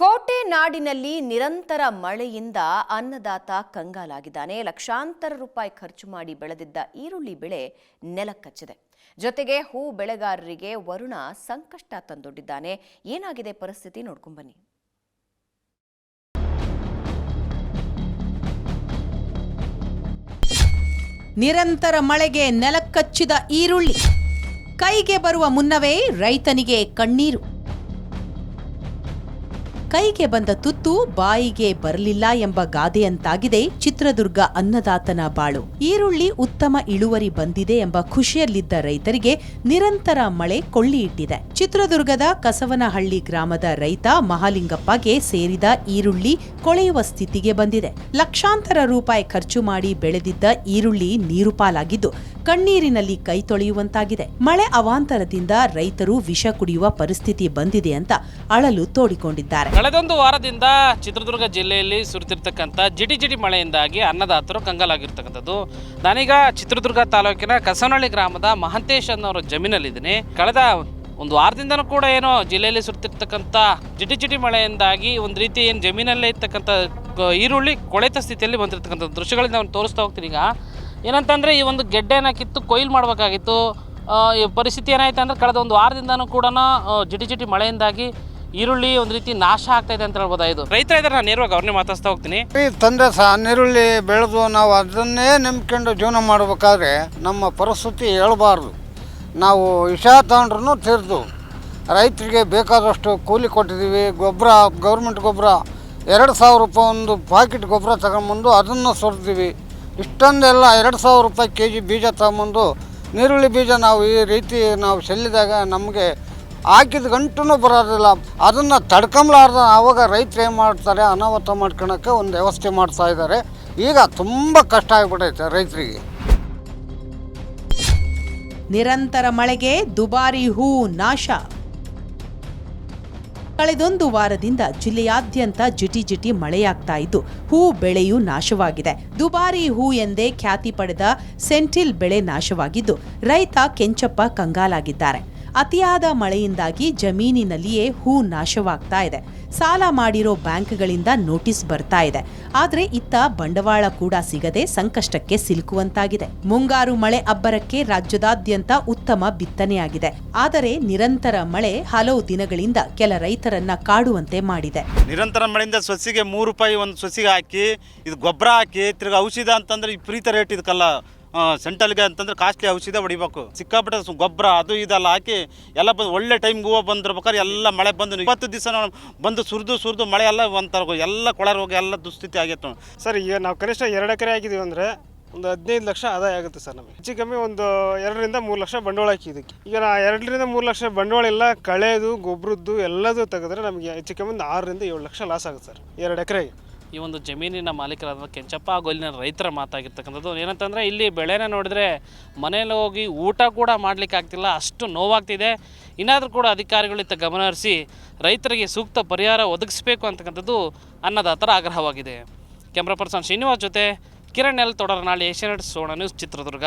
ಕೋಟೆ ನಾಡಿನಲ್ಲಿ ನಿರಂತರ ಮಳೆಯಿಂದ ಅನ್ನದಾತ ಕಂಗಾಲಾಗಿದ್ದಾನೆ. ಲಕ್ಷಾಂತರ ರೂಪಾಯಿ ಖರ್ಚು ಮಾಡಿ ಬೆಳೆದಿದ್ದ ಈರುಳ್ಳಿ ಬೆಳೆ ನೆಲಕಚ್ಚಿದೆ. ಜೊತೆಗೆ ಹೂ ಬೆಳೆಗಾರರಿಗೆ ವರುಣ ಸಂಕಷ್ಟ ತಂದೊಡ್ಡಿದ್ದಾನೆ. ಏನಾಗಿದೆ ಪರಿಸ್ಥಿತಿ? ನೋಡ್ಕೊಂಬನ್ನಿ ನಿರಂತರ ಮಳೆಗೆ ನೆಲಕಚ್ಚಿದ ಈರುಳ್ಳಿ. ಕೈಗೆ ಬರುವ ಮುನ್ನವೇ ರೈತನಿಗೆ ಕಣ್ಣೀರು. ಕೈಗೆ ಬಂದ ತುತ್ತು ಬಾಯಿಗೆ ಬರಲಿಲ್ಲ ಎಂಬ ಗಾದೆಯಂತಾಗಿದೆ ಚಿತ್ರದುರ್ಗ ಅನ್ನದಾತನ ಬಾಳು. ಈರುಳ್ಳಿ ಉತ್ತಮ ಇಳುವರಿ ಬಂದಿದೆ ಎಂಬ ಖುಷಿಯಲ್ಲಿದ್ದ ರೈತರಿಗೆ ನಿರಂತರ ಮಳೆ ಕೊಳ್ಳಿಯಿಟ್ಟಿದೆ. ಚಿತ್ರದುರ್ಗದ ಕಸವನಹಳ್ಳಿ ಗ್ರಾಮದ ರೈತ ಮಹಾಲಿಂಗಪ್ಪಗೆ ಸೇರಿದ ಈರುಳ್ಳಿ ಕೊಳೆಯುವ ಸ್ಥಿತಿಗೆ ಬಂದಿದೆ. ಲಕ್ಷಾಂತರ ರೂಪಾಯಿ ಖರ್ಚು ಮಾಡಿ ಬೆಳೆದಿದ್ದ ಈರುಳ್ಳಿ ನೀರುಪಾಲಾಗಿದ್ದು ಕಣ್ಣೀರಿನಲ್ಲಿ ಕೈ ತೊಳೆಯುವಂತಾಗಿದೆ. ಮಳೆ ಅವಾಂತರದಿಂದ ರೈತರು ವಿಷ ಕುಡಿಯುವ ಪರಿಸ್ಥಿತಿ ಬಂದಿದೆ ಅಂತ ಅಳಲು ತೋಡಿಕೊಂಡಿದ್ದಾರೆ. ಕಳೆದೊಂದು ವಾರದಿಂದ ಚಿತ್ರದುರ್ಗ ಜಿಲ್ಲೆಯಲ್ಲಿ ಸುರಿತಿರ್ತಕ್ಕಂಥ ಜಿಟಿ ಜಿಟಿ ಮಳೆಯಿಂದಾಗಿ ಅನ್ನದಾತರು ಕಂಗಾಲಾಗಿರ್ತಕ್ಕಂಥದ್ದು. ನಾನೀಗ ಚಿತ್ರದುರ್ಗ ತಾಲೂಕಿನ ಕಸನಹಳ್ಳಿ ಗ್ರಾಮದ ಮಹಂತೇಶ್ ಅನ್ನೋರ ಜಮೀನಲ್ಲಿದ್ದೀನಿ. ಕಳೆದ ಒಂದು ವಾರದಿಂದನೂ ಕೂಡ ಏನೋ ಜಿಲ್ಲೆಯಲ್ಲಿ ಸುರಿತಿರ್ತಕ್ಕಂಥ ಜಿಟಿ ಜಿಟಿ ಮಳೆಯಿಂದಾಗಿ ಒಂದು ರೀತಿ ಏನು ಜಮೀನಲ್ಲೇ ಇರ್ತಕ್ಕಂಥ ಈರುಳ್ಳಿ ಕೊಳೆತ ಸ್ಥಿತಿಯಲ್ಲಿ ಬಂದಿರತಕ್ಕಂಥ ದೃಶ್ಯಗಳಿಂದ ನಾನು ತೋರಿಸ್ತಾ ಹೋಗ್ತೀನಿ ಈಗ. ಏನಂತಂದರೆ ಈ ಒಂದು ಗೆಡ್ಡೆನ ಕಿತ್ತು ಕೊಯ್ಲು ಮಾಡಬೇಕಾಗಿತ್ತು. ಈ ಪರಿಸ್ಥಿತಿ ಏನಾಯ್ತು ಅಂದರೆ ಕಳೆದ ಒಂದು ವಾರದಿಂದನೂ ಕೂಡ ಜಿಟಿ ಜಿಟಿ ಮಳೆಯಿಂದಾಗಿ ಈರುಳ್ಳಿ ಒಂದು ರೀತಿ ನಾಶ ಆಗ್ತಾ ಇದೆ ಅಂತ ಇದು? ರೈತರ ಇದ್ದಾರೆ ನಾನು ನೇರವಾಗಿ ಅವ್ರನ್ನೇ ಮಾತಾಡ್ತಾ ಹೋಗ್ತೀನಿ. ಈ ತಂದೆ ಸಹ ನೀರುಳ್ಳಿ ಬೆಳೆದು ನಾವು ಅದನ್ನೇ ನಂಬ್ಕೊಂಡು ಜೀವನ ಮಾಡಬೇಕಾದ್ರೆ ನಮ್ಮ ಪರಿಸ್ಥಿತಿ ಹೇಳಬಾರ್ದು. ನಾವು ವಿಷ ತಗೊಂಡ್ರು ತೀರ್ದು ರೈತರಿಗೆ ಬೇಕಾದಷ್ಟು ಕೂಲಿ ಕೊಟ್ಟಿದ್ದೀವಿ, ಗೊಬ್ಬರ ಗೌರ್ಮೆಂಟ್ ಗೊಬ್ಬರ, ಎರಡು ಸಾವಿರ ರೂಪಾಯಿ ಒಂದು ಪಾಕೆಟ್ ಗೊಬ್ಬರ ತಗೊಂಬಂದು ಅದನ್ನು ಸುರಿದೀವಿ ಇಷ್ಟೊಂದೆಲ್ಲ ಎರಡು ಸಾವಿರ ರೂಪಾಯಿ ಕೆ ಜಿ ಬೀಜ ತಗೊಂಬಂದು ನೀರುಳ್ಳಿ ಬೀಜ ನಾವು ಈ ರೀತಿ ನಾವು ಚೆಲ್ಲಿದಾಗ ನಮಗೆ ಹಾಕಿದ ಗಂಟು ಬರೋದಿಲ್ಲ. ಅದನ್ನು ತಡ್ಕೊಂಬಲಾರ್ದ ಆವಾಗ ರೈತರು ಏನು ಮಾಡ್ತಾರೆ? ಅನಾಹುತ ಮಾಡ್ಕೊಳಕ್ಕೆ ಒಂದು ವ್ಯವಸ್ಥೆ ಮಾಡ್ತಾ ಇದ್ದಾರೆ ಈಗ ತುಂಬ ಕಷ್ಟ ಆಗಿಬಿಟ್ಟೈತೆ ರೈತರಿಗೆ. ನಿರಂತರ ಮಳೆಗೆ ದುಬಾರಿ ಹೂ ನಾಶ. ಕಳೆದೊಂದು ವಾರದಿಂದ ಜಿಲ್ಲೆಯಾದ್ಯಂತ ಜಿಟಿ ಜಿಟಿ ಮಳೆಯಾಗ್ತಾ ಇದ್ದು, ಹೂ ಬೆಳೆಯೂ ನಾಶವಾಗಿದೆ. ದುಬಾರಿ ಹೂ ಎಂದೇ ಖ್ಯಾತಿ ಪಡೆದ ಸೆಂಟಿಲ್ ಬೆಳೆ ನಾಶವಾಗಿದ್ದು, ರೈತ ಕೆಂಚಪ್ಪ ಕಂಗಾಲಾಗಿದ್ದಾರೆ. ಅತಿಯಾದ ಮಳೆಯಿಂದಾಗಿ ಜಮೀನಿನಲ್ಲಿಯೇ ಹೂ ನಾಶವಾಗ್ತಾ ಇದೆ. ಸಾಲ ಮಾಡಿರೋ ಬ್ಯಾಂಕ್ಗಳಿಂದ ನೋಟಿಸ್ ಬರ್ತಾ ಇದೆ. ಆದರೆ ಇತ್ತ ಬಂಡವಾಳ ಕೂಡ ಸಿಗದೆ ಸಂಕಷ್ಟಕ್ಕೆ ಸಿಲುಕುವಂತಾಗಿದೆ. ಮುಂಗಾರು ಮಳೆ ಅಬ್ಬರಕ್ಕೆ ರಾಜ್ಯದಾದ್ಯಂತ ಉತ್ತಮ ಬಿತ್ತನೆಯಾಗಿದೆ. ಆದರೆ ನಿರಂತರ ಮಳೆ ಹಲವು ದಿನಗಳಿಂದ ಕೆಲ ರೈತರನ್ನ ಕಾಡುವಂತೆ ಮಾಡಿದೆ. ನಿರಂತರ ಮಳೆಯಿಂದ ಸೊಸಿಗೆ ಮೂರು ರೂಪಾಯಿ ಒಂದು ಸೊಸಿಗೆ ಹಾಕಿ, ಇದು ಗೊಬ್ಬರ ಹಾಕಿ, ತಿರ್ಗಿ ಔಷಧ ಅಂತಂದ್ರೆ ಪ್ರೀತ ರೇಟ್ ಇದಕ್ಕಲ್ಲ. ಸೆಂಟ್ರಲ್ಗೆ ಅಂತಂದ್ರೆ ಕಾಸ್ಟ್ಲಿ ಔಷಧ ಹೊಡಿಬೇಕು. ಸಿಕ್ಕಾಪಟ್ಟೆ ಗೊಬ್ಬರ ಅದು ಇದೆಲ್ಲ ಹಾಕಿ ಎಲ್ಲ ಬಂದು ಒಳ್ಳೆ ಟೈಮ್ಗೆ ಹೂವು ಬಂದಿರ್ಬೇಕಾದ್ರೆ ಎಲ್ಲ ಮಳೆ ಬಂದು ಇಪ್ಪತ್ತು ದಿವಸ ಬಂದು ಸುರಿದು ಸುರಿದು ಮಳೆ ಎಲ್ಲ ಒಂಥರ ಎಲ್ಲ ಕೊಳ ಹೋಗಿ ಎಲ್ಲ ದುಸ್ಥಿತಿ ಆಗೈತೆ ಸರ್, ಈಗ ನಾವು ಕನಿಷ್ಠ ಎರಡು ಎಕರೆ ಆಗಿದ್ದೀವಿ ಅಂದರೆ ಒಂದು ಹದಿನೈದು ಲಕ್ಷ ಆದಾಯ ಆಗುತ್ತೆ ಸರ್ ನಮಗೆ. ಹೆಚ್ಚು ಕಮ್ಮಿ ಒಂದು ಎರಡರಿಂದ ಮೂರು ಲಕ್ಷ ಬಂಡವಾಳ ಹಾಕಿದ್ದಕ್ಕೆ ಈಗ ನಾ ಎರಡರಿಂದ ಮೂರು ಲಕ್ಷ ಬಂಡವಾಳ ಎಲ್ಲ ಕಳೆದು ಗೊಬ್ಬರದ್ದು ಎಲ್ಲದೂ ತೆಗೆದ್ರೆ ನಮಗೆ ಹೆಚ್ಚು ಕಮ್ಮಿ ಒಂದು ಆರರಿಂದ ಏಳು ಲಕ್ಷ ಲಾಸ್ ಆಗುತ್ತೆ ಸರ್, ಎರಡು ಎಕರೆಗೆ. ಈ ಒಂದು ಜಮೀನಿನ ಮಾಲೀಕರಾದ ಕೆಂಚಪ್ಪ ಹಾಗೂ ಇಲ್ಲಿನ ರೈತರ ಮಾತಾಗಿರ್ತಕ್ಕಂಥದ್ದು. ಏನಂತಂದರೆ ಇಲ್ಲಿ ಬೆಳೆನ ನೋಡಿದ್ರೆ ಮನೇಲಿ ಹೋಗಿ ಊಟ ಕೂಡ ಮಾಡಲಿಕ್ಕೆ ಆಗ್ತಿಲ್ಲ, ಅಷ್ಟು ನೋವಾಗ್ತಿದೆ. ಇನ್ನಾದರೂ ಕೂಡ ಅಧಿಕಾರಿಗಳು ಇತ್ತ ಗಮನ ಹರಿಸಿ ರೈತರಿಗೆ ಸೂಕ್ತ ಪರಿಹಾರ ಒದಗಿಸಬೇಕು ಅಂತಕ್ಕಂಥದ್ದು ಅನ್ನದಾತರ ಆಗ್ರಹವಾಗಿದೆ. ಕ್ಯಾಮ್ರಾ ಪರ್ಸನ್ ಶ್ರೀನಿವಾಸ್ ಜೊತೆ ಕಿರಣ್ ಎಲ್ ತೊಡರನಾಳಿ ಏಷ್ಯಾನೆಟ್ ಸೋಣ ನ್ಯೂಸ್ ಚಿತ್ರದುರ್ಗ.